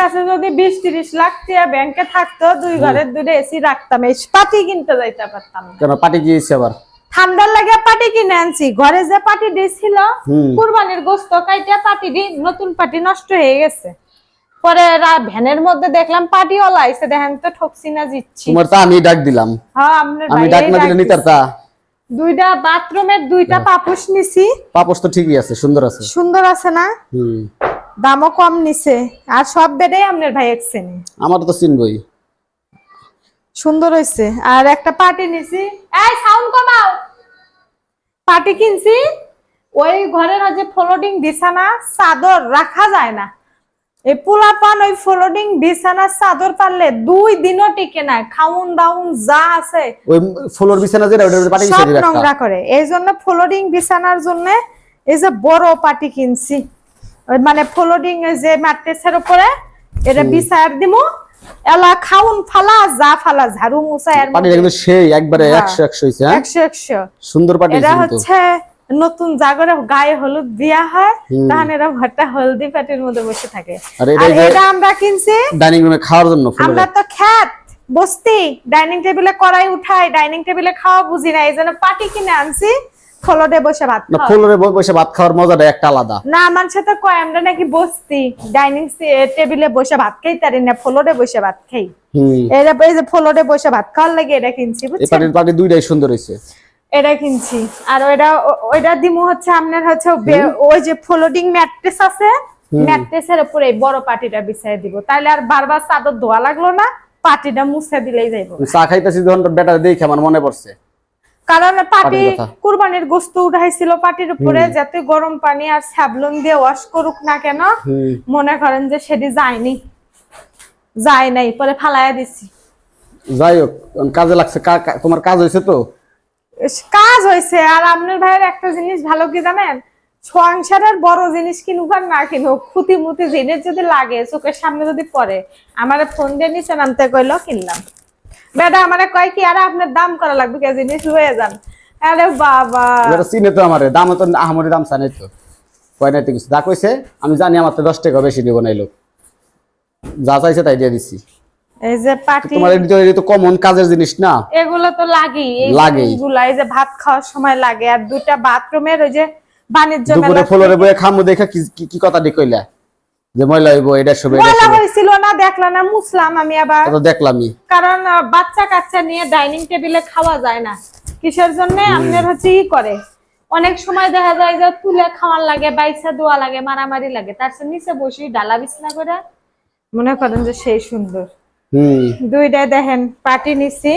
কাছে যদি বিশ তিরিশ লাখ টাকা ব্যাংকে থাকতো দুই ঘরের দুটো এসি রাখতাম। এই পাটি কিনতে যাইতে পারতাম কেন পাটি গিয়েছে আবার? ঠান্ডার লাগে পাটি কিনে আনছি। ঘরে যে পাটি দিয়েছিল কুরবানির গোস্ত কাইটা পাটি দি নতুন পাটি নষ্ট হয়ে গেছে। পরে ভ্যানের মধ্যে দেখলাম পাটি ওলা দেখেন তো ঠকছি না জিচ্ছি তোমার তা আমি ডাক দিলাম। হ্যাঁ আমি ডাক না দিলে নিতার তা? দুইটা বাথরুমের দুইটা পাপুস নিছি। পাপস তো ঠিকই আছে সুন্দর আছে। সুন্দর আছে না? হুম। দামও কম নিছে। আর সব বেডে আপনার ভাই একসেনে আমার তো চিনবই। সুন্দর হয়েছে আর একটা পার্টি নিছি। এই সাউন্ড কমাও। পার্টি কিনছি। ওই ঘরের যে ফ্লোডিং বিছানা চাদর রাখা যায় না। এই পোলাপান ওই ফ্লোডিং বিছানা চাদর পারলে দুই দিনও টিকে না। খাউন দাউন যা আছে ওই ফ্লোর বিছানা যেটা ওটা পাটি সব নোংরা করে। এই জন্য ফ্লোডিং বিছানার জন্য এই যে বড় পাটি কিনছি। মানে ফ্লোডিং যে ম্যাট্রেসের উপরে এটা বিছায়ার দিমু। এলা খাউন ফালা যা ফালা ঝাড়ু মুছা এর পাটিটা কিন্তু সেই একবারে হ্যাঁ। একশো একশো হয়েছে হ্যাঁ? একশো একশো। সুন্দর পাটি এটা হচ্ছে নতুন জাগরে গায়ে হলুদ দিয়া হয় তখন এরা ঘরটা হলদি পাটির মধ্যে বসে থাকে। আর এটা আমরা কিনছি ডাইনিং রুমে খাওয়ার জন্য আমরা তো খ্যাত বস্তি ডাইনিং টেবিলে কড়াই উঠাই ডাইনিং টেবিলে খাওয়া বুঝি না এই জন্য পাটি কিনে আনছি। ফলদে বসে ভাত না খাওয়া। ফ্লোরে বসে ভাত খাওয়ার মজাটা একটা আলাদা। না আমার সাথে কয় আমরা নাকি ডাইনিং টেবিলে বসে ভাত খাই তারি না ফ্লোরে বসে ভাত খাই। এটা এই যে ফ্লোরে বসে ভাত খাওয়ার লাগে এটা কিনছি বুঝছেন? পাটির পাটি দুইটাই সুন্দর হয়েছে। এটা কিনছি। আর ওইটা ওইটা দিমু হচ্ছে আপনার হচ্ছে ওই যে ফ্লোডিং ম্যাট্রেস আছে ম্যাট্রেসের উপরে বড় পাটিটা বিছাই দিব। তাহলে আর বারবার চাদর ধোয়া লাগল না পাটিটা মুছে দিলেই যাইব। চা খাইতেছি যখন বেটা দেখে আমার মনে পড়ছে। কারণ পাটি কুরবানির গোস্ত উঠাইছিল পাটির উপরে যাতে গরম পানি আর সাবলন দিয়ে ওয়াশ করুক না কেন মনে করেন যে সেটি যায়নি। যায় নাই পরে ফালাইয়া দিছি। যাই হোক কাজে লাগছে। তোমার কাজ হয়েছে তো? কাজ হয়েছে। আর আপনার ভাইয়ের একটা জিনিস ভালো কি জানেন? সংসারের বড় জিনিস কিনুক আর না কিনুক খুঁতি মুতি জিনিস যদি লাগে চোখের সামনে যদি পড়ে আমার ফোন দিয়ে নিচে নামতে কইলো কিনলাম। আমারে কয় কি আরে আপনার দাম করা লাগবে কে জিনিস লয়ে যান। আরে বাবা। চিনে তো আমারে দাম তো আহামরি দাম চানে তো। কয় কিছু। যা কইছে আমি জানি আমার তো দশ টাকা বেশি দিব নাইলো যা চাইছে তাই দিয়ে দিছি। এই যে পাটি তোমার এটা তো- কমন কাজের জিনিস না। এগুলো তো লাগেই। এই লাগেই। এই যে ভাত খাওয়ার সময় লাগে। আর দুটা বাথরুমের ওই যে বাণিজ্য দুপুরে মেলা ফ্লোরে বয়ে খামু দেখা কি কি- কি কথা দি কইলা? যে ময়লা হইব এটা সব ময়লা সব। হয়েছিল না দেখলা না মুসলাম আমি আবার। তো দেখলামই কারণ বাচ্চা কাচ্চা নিয়ে ডাইনিং টেবিলে খাওয়া যায় না। কিসের জন্য? আপনার হচ্ছে ই করে। অনেক সময় দেখা যায় যে তুলে খাওয়ার লাগে বাইসা দোয়া লাগে মারামারি লাগে। তার নিচে বসি ডালা বিছনা করে। মনে করেন যে সেই সুন্দর। হুম। দুইটা দেখেন পাটি নিছি।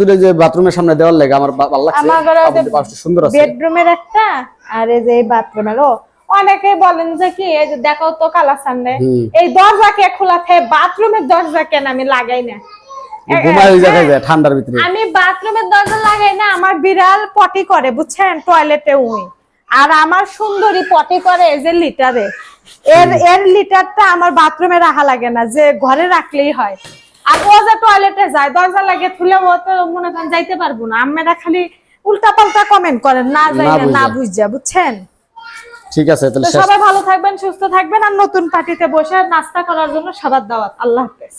দুটো যে বাথরুমের সামনে দেওয়ার লাগে আমার ভালো লাগছে। সুন্দর আছে। বেডরুমের একটা আর এই যে বাথরুমের ও অনেকে বলেন যে কি এই যে দেখো তো কালা সামনে। এই দরজা কে খোলা থাকে? বাথরুমের দরজা কেন আমি লাগাই না? ঠান্ডার ভিতরে। আমি বাথরুমের দরজা লাগাই না আমার বিড়াল পটি করে বুঝছেন? টয়লেটে উই। আর আমার সুন্দরী পটি করে এই যে লিটারে এর এর লিটারটা আমার বাথরুমে রাখা লাগে না যে ঘরে রাখলেই হয়। আর ও যে টয়লেটে যায় দরজা লাগে তুলে ও তো মনে করেন যাইতে পারব না। আমরা খালি উল্টা পাল্টা কমেন্ট করেন না যাই না বুঝা। বুঝা বুঝছেন? ঠিক আছে তাহলে সবাই ভালো থাকবেন সুস্থ থাকবেন আর নতুন পার্টিতে বসে নাস্তা করার জন্য সবার দাওয়াত। আল্লাহ হাফেজ।